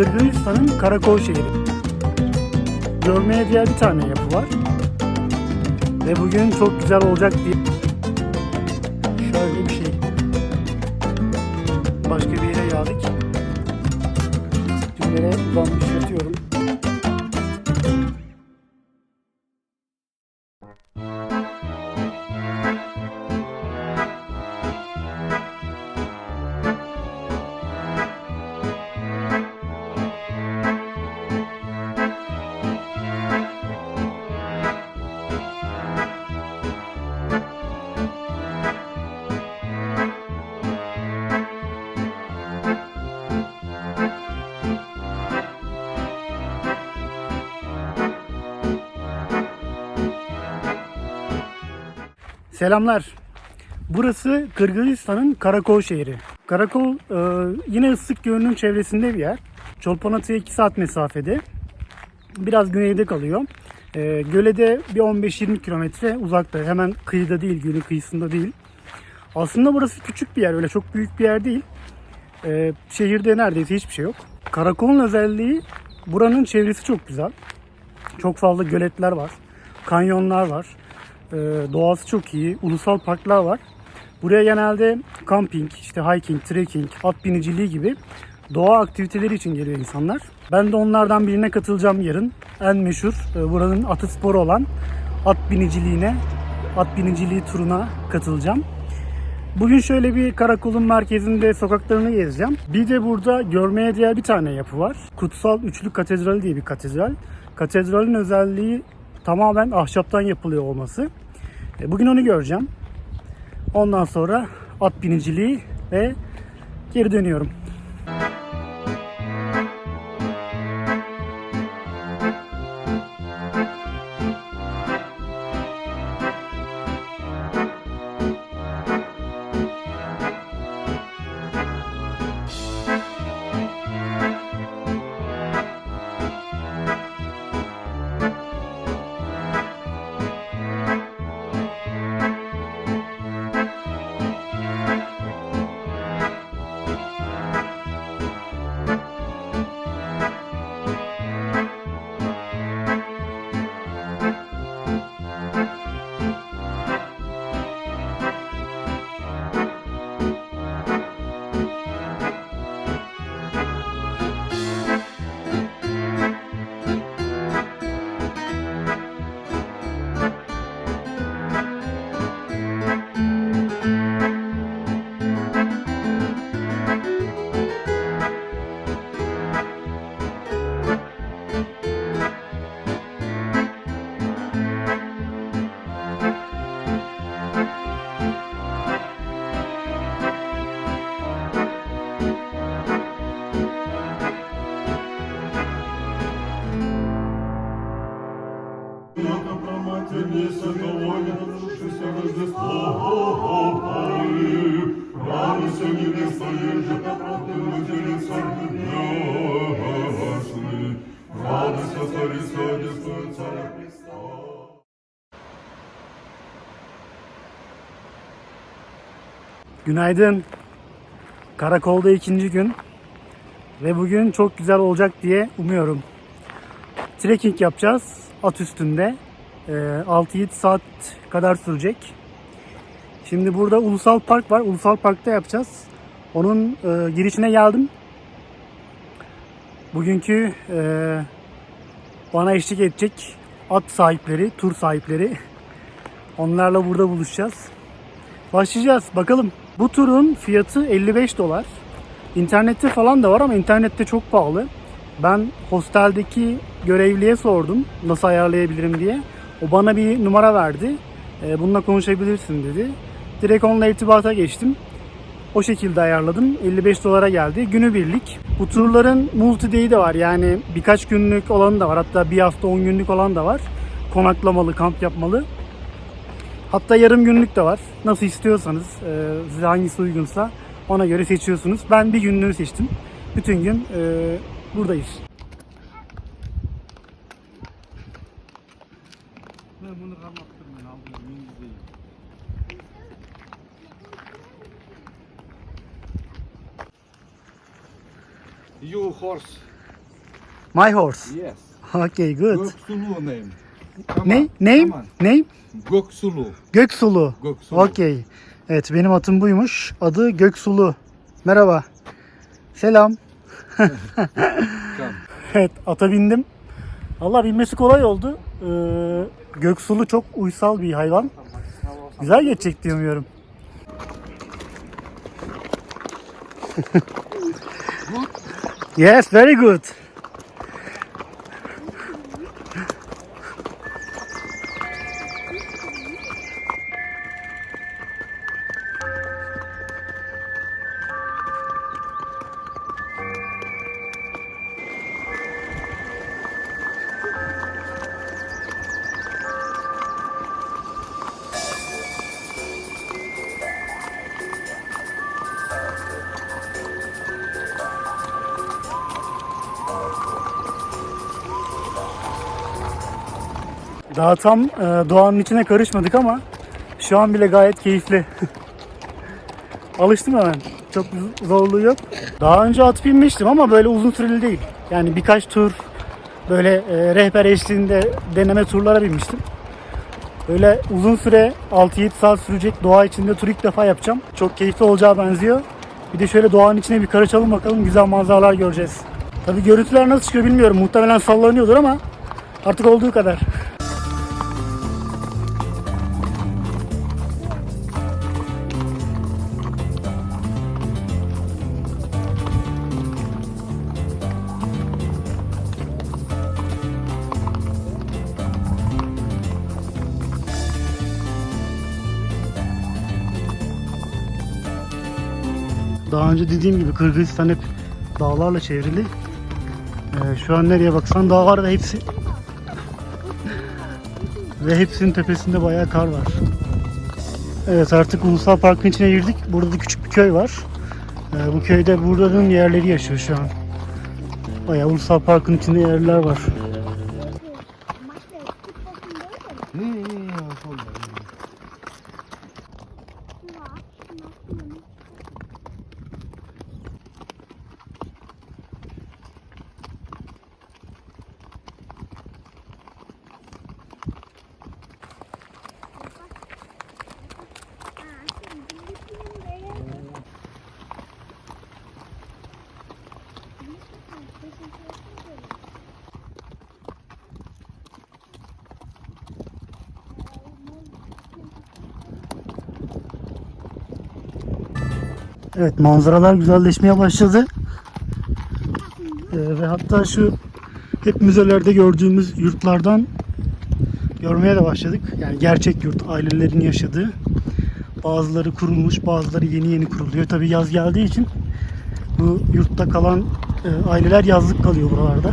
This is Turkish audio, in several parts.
Kırgızistan'ın Karakol şehri. Görmeye değer bir tane yapı var. Ve bugün çok güzel olacak diye şöyle bir şey. Başka bir yere yağdık. Tümlere uzanmış yatıyorum. Selamlar. Burası Kırgızistan'ın Karakol şehri. Karakol e, yine Islık Gölü'nün çevresinde bir yer. Çolpanatı'ya 2 saat mesafede. Biraz güneyde kalıyor. E, göle de bir 15-20 kilometre uzakta. Hemen kıyıda değil, gölün kıyısında değil. Aslında burası küçük bir yer. Öyle çok büyük bir yer değil. E, şehirde neredeyse hiçbir şey yok. Karakolun özelliği buranın çevresi çok güzel. Çok fazla göletler var. Kanyonlar var. Ee, doğası çok iyi. Ulusal parklar var. Buraya genelde camping, işte hiking, trekking, at biniciliği gibi doğa aktiviteleri için geliyor insanlar. Ben de onlardan birine katılacağım yarın. En meşhur e, buranın atı sporu olan at biniciliğine, at biniciliği turuna katılacağım. Bugün şöyle bir karakolun merkezinde sokaklarını gezeceğim. Bir de burada görmeye değer bir tane yapı var. Kutsal Üçlü Katedrali diye bir katedral. Katedralin özelliği tamamen ahşaptan yapılıyor olması. E, Bugün onu göreceğim. Ondan sonra at biniciliği ve geri dönüyorum. Günaydın. Karakolda ikinci gün. Ve bugün çok güzel olacak diye umuyorum. Trekking yapacağız at üstünde. Ee, 6-7 saat kadar sürecek. Şimdi burada ulusal park var. Ulusal parkta yapacağız. Onun e, girişine geldim. Bugünkü e, bana eşlik edecek at sahipleri, tur sahipleri. Onlarla burada buluşacağız. Başlayacağız bakalım. Bu turun fiyatı 55 dolar. İnternette falan da var ama internette çok pahalı. Ben hosteldeki görevliye sordum nasıl ayarlayabilirim diye. O bana bir numara verdi. E, bununla konuşabilirsin dedi. Direkt onunla irtibata geçtim. O şekilde ayarladım. 55 dolara geldi. Günübirlik. Bu turların multi day'i de var. Yani birkaç günlük olanı da var. Hatta bir hafta 10 günlük olan da var. Konaklamalı, kamp yapmalı. Hatta yarım günlük de var. Nasıl istiyorsanız, e, size hangisi uygunsa ona göre seçiyorsunuz. Ben bir günlüğünü seçtim. Bütün gün e, buradayız. Ben bunu kamattırmayın aldım İngilizceyi. You horse. My horse. Yes. Okay, good. Göksulu name. Ne? come on. Name? Göksulu. Göksulu. Göksulu. Okey. Evet benim atım buymuş. Adı Göksulu. Merhaba. Selam. Evet ata bindim. Allah binmesi kolay oldu. Ee, Göksulu çok uysal bir hayvan. Güzel geçecek diye umuyorum. yes, very good. Daha tam e, doğanın içine karışmadık ama şu an bile gayet keyifli. Alıştım hemen. Çok zorluğu yok. Daha önce at binmiştim ama böyle uzun süreli değil. Yani birkaç tur böyle e, rehber eşliğinde deneme turlara binmiştim. Böyle uzun süre 6-7 saat sürecek doğa içinde tur ilk defa yapacağım. Çok keyifli olacağı benziyor. Bir de şöyle doğanın içine bir karışalım bakalım güzel manzaralar göreceğiz. Tabii görüntüler nasıl çıkıyor bilmiyorum. Muhtemelen sallanıyordur ama artık olduğu kadar. Daha önce dediğim gibi Kırgızistan hep dağlarla çevrili. Ee, şu an nereye baksan dağ var ve hepsi ve hepsinin tepesinde bayağı kar var. Evet artık Ulusal Park'ın içine girdik. Burada da küçük bir köy var. Ee, bu köyde buranın yerleri yaşıyor şu an. Bayağı Ulusal Park'ın içinde yerler var. Ne, ne, ne, oldu? Evet manzaralar güzelleşmeye başladı. Ee, ve hatta şu hep müzelerde gördüğümüz yurtlardan görmeye de başladık. Yani gerçek yurt, ailelerin yaşadığı. Bazıları kurulmuş, bazıları yeni yeni kuruluyor. Tabi yaz geldiği için bu yurtta kalan aileler yazlık kalıyor buralarda.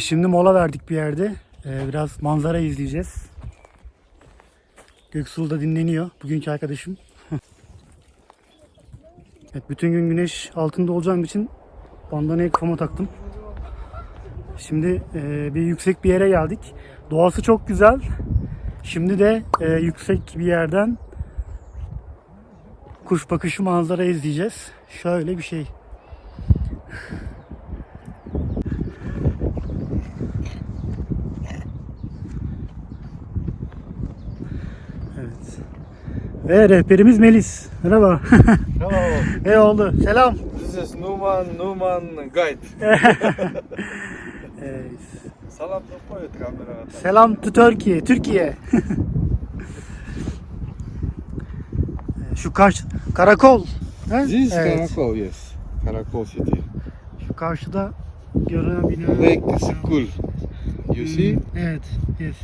Şimdi mola verdik bir yerde. Ee, biraz manzara izleyeceğiz. Göksul da dinleniyor. Bugünkü arkadaşım. evet, bütün gün güneş altında olacağım için bandanayı kafama taktım. Şimdi e, bir yüksek bir yere geldik. Doğası çok güzel. Şimdi de e, yüksek bir yerden kuş bakışı manzara izleyeceğiz. Şöyle bir şey. Evet rehberimiz Melis. Merhaba. Hello. e oldu. Selam. This is Numan Numan Guide. Evet. Salam koyut kameraya. Selam to Türkiye. Türkiye. Şu karşı karakol. Ha? This Evet. Karakol, yes. Karakol City. Şu karşıda görünen bina. Lake School. You see? Hmm, Evet. Yes.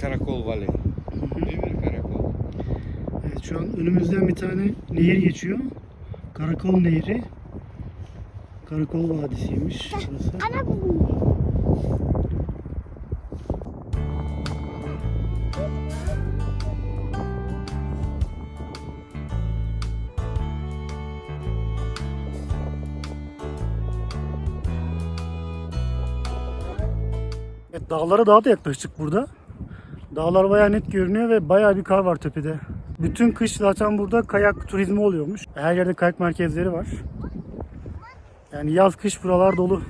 Karakol Valley. River Karakol. Evet şu an önümüzden bir tane nehir geçiyor. Karakol Nehri. Karakol Vadisi'ymiş burası. Ana bu. Evet, dağlara daha da yaklaştık burada. Dağlar bayağı net görünüyor ve bayağı bir kar var tepede. Bütün kış zaten burada kayak turizmi oluyormuş. Her yerde kayak merkezleri var. Yani yaz kış buralar dolu.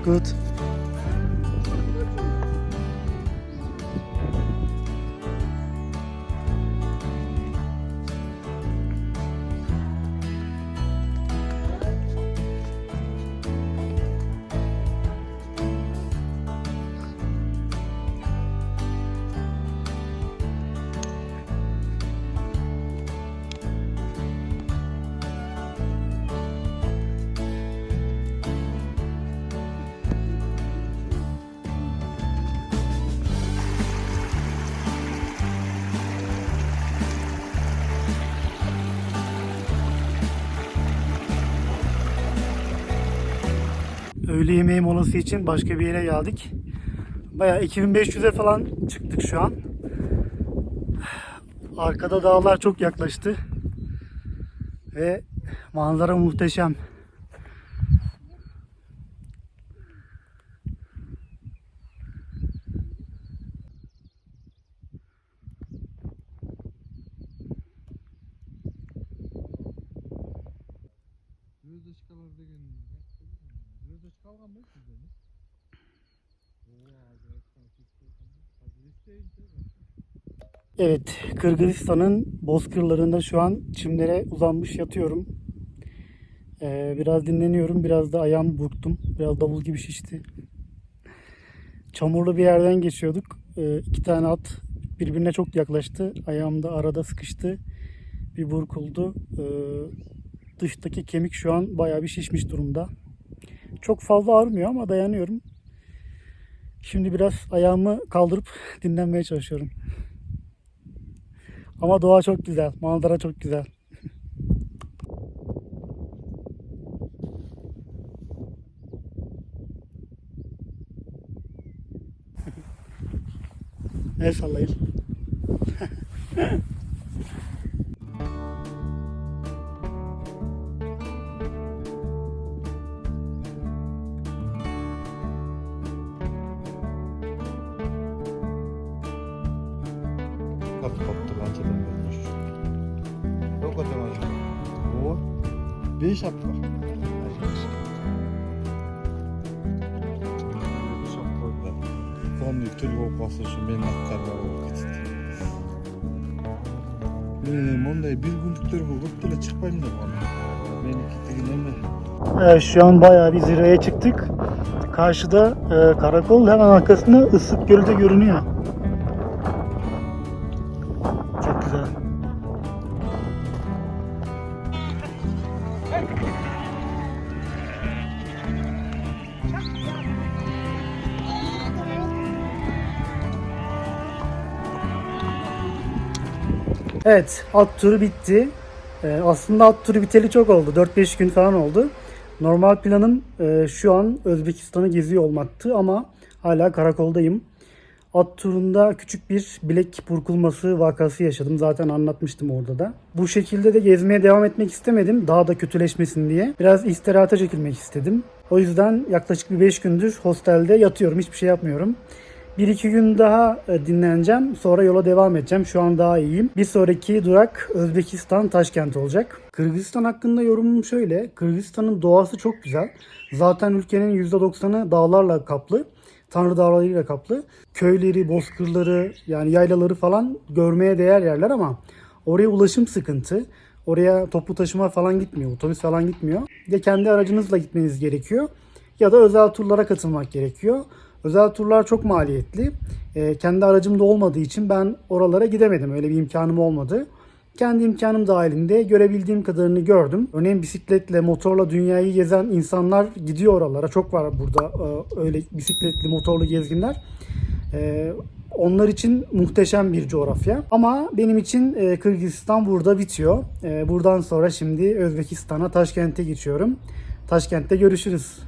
Good Öğle yemeği molası için başka bir yere geldik. Bayağı 2500'e falan çıktık şu an. Arkada dağlar çok yaklaştı. Ve manzara muhteşem. Gözde çalgan mı ki deniz? Evet, Kırgızistan'ın bozkırlarında şu an çimlere uzanmış yatıyorum. Ee, biraz dinleniyorum, biraz da ayağımı burktum. Biraz davul gibi şişti. Çamurlu bir yerden geçiyorduk. Ee, iki tane at birbirine çok yaklaştı. Ayağım da arada sıkıştı. Bir burkuldu. Ee, dıştaki kemik şu an bayağı bir şişmiş durumda. Çok fazla ağrımıyor ama dayanıyorum. Şimdi biraz ayağımı kaldırıp dinlenmeye çalışıyorum. Ama doğa çok güzel, manzara çok güzel. El sallayın. Beş at var. Tül olması şu benim atlarla olup gitti. Ee, monday bir günlüktür bu gıptıyla çıkmayayım da bana. Beni gitti yine mi? Evet, şu an bayağı bir zirveye çıktık. Karşıda e, karakol hemen arkasında ıslık gölü de görünüyor. Evet, at turu bitti. Ee, aslında at turu biteli çok oldu. 4-5 gün falan oldu. Normal planım e, şu an Özbekistan'ı geziyor olmaktı ama hala karakoldayım. At turunda küçük bir bilek burkulması vakası yaşadım. Zaten anlatmıştım orada da. Bu şekilde de gezmeye devam etmek istemedim. Daha da kötüleşmesin diye. Biraz istirahata çekilmek istedim. O yüzden yaklaşık bir 5 gündür hostelde yatıyorum. Hiçbir şey yapmıyorum. Bir iki gün daha e, dinleneceğim. Sonra yola devam edeceğim. Şu an daha iyiyim. Bir sonraki durak Özbekistan Taşkent olacak. Kırgızistan hakkında yorumum şöyle. Kırgızistan'ın doğası çok güzel. Zaten ülkenin %90'ı dağlarla kaplı. Tanrı dağlarıyla kaplı. Köyleri, bozkırları yani yaylaları falan görmeye değer yerler ama oraya ulaşım sıkıntı. Oraya toplu taşıma falan gitmiyor, otobüs falan gitmiyor. Ya kendi aracınızla gitmeniz gerekiyor ya da özel turlara katılmak gerekiyor. Özel turlar çok maliyetli. Ee, kendi aracım da olmadığı için ben oralara gidemedim. Öyle bir imkanım olmadı. Kendi imkanım dahilinde görebildiğim kadarını gördüm. Örneğin bisikletle, motorla dünyayı gezen insanlar gidiyor oralara. Çok var burada e, öyle bisikletli, motorlu gezginler. Ee, onlar için muhteşem bir coğrafya. Ama benim için e, Kırgızistan burada bitiyor. E, buradan sonra şimdi Özbekistan'a, Taşkent'e geçiyorum. Taşkent'te görüşürüz.